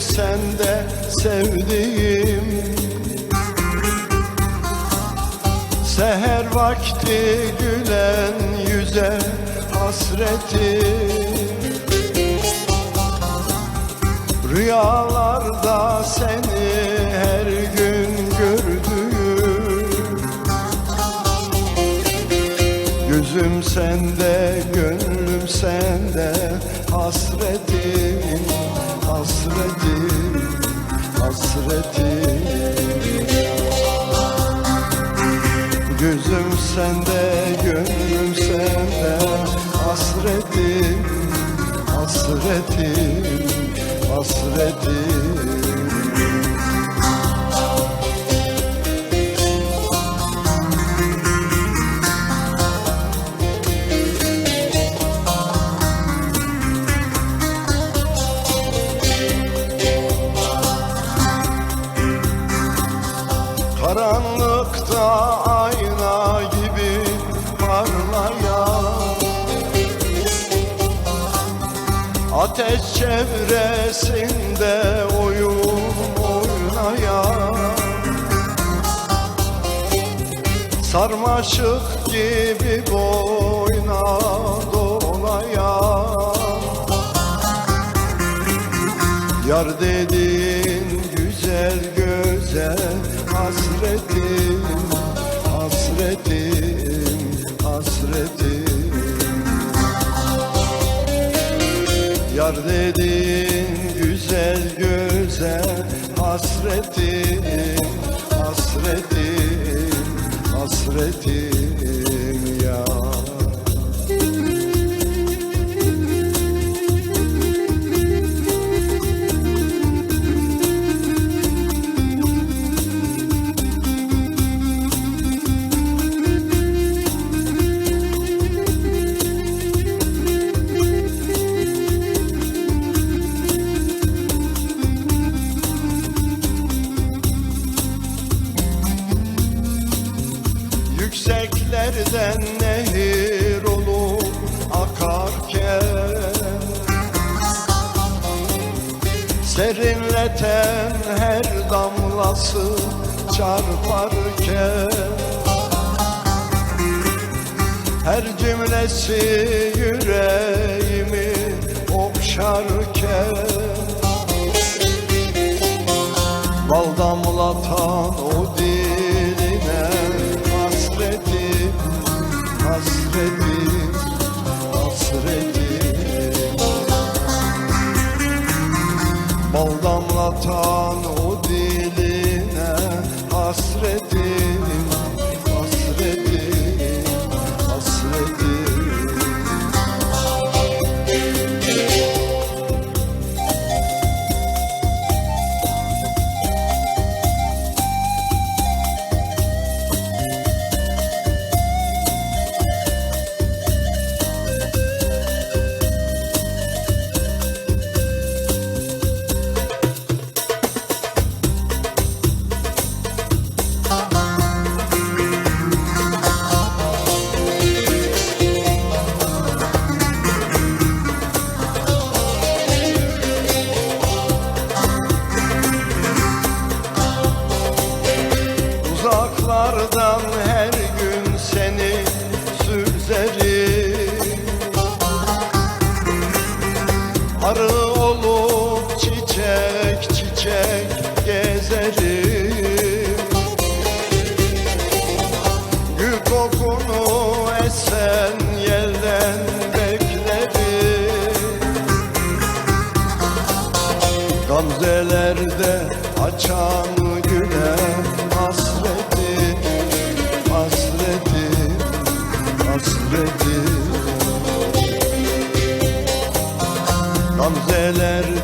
sende sevdiğim. Seher vakti gülen yüze hasretim Rüyalarda seni her gün gördüm Gözüm sende, gönlüm sende Hasretim, hasretim Gözüm sende, gönlüm sende Hasretim, hasretim, hasretim Karanlıkta ayna gibi parlayan Ateş çevresinde oyun oynayan Sarmaşık gibi boyna dolayan Yar dedin güzel göze Hasretim, hasretim. Yar dedin güzel göze hasretim Hasretim, hasretim Yükseklerden nehir olup akarken Serinleten her damlası çarparken Her cümlesi yüreğimi okşarken Bal damlatan o diline hasretim, hasretim. Bal damlatan o diline hasretim, Uzaklardan her gün seni süzerim. Arı olup çiçek çiçek gezerim. Gül kokunu esen yerden beklerim. Gamzelerde açan güne hasretim, Gamzelerde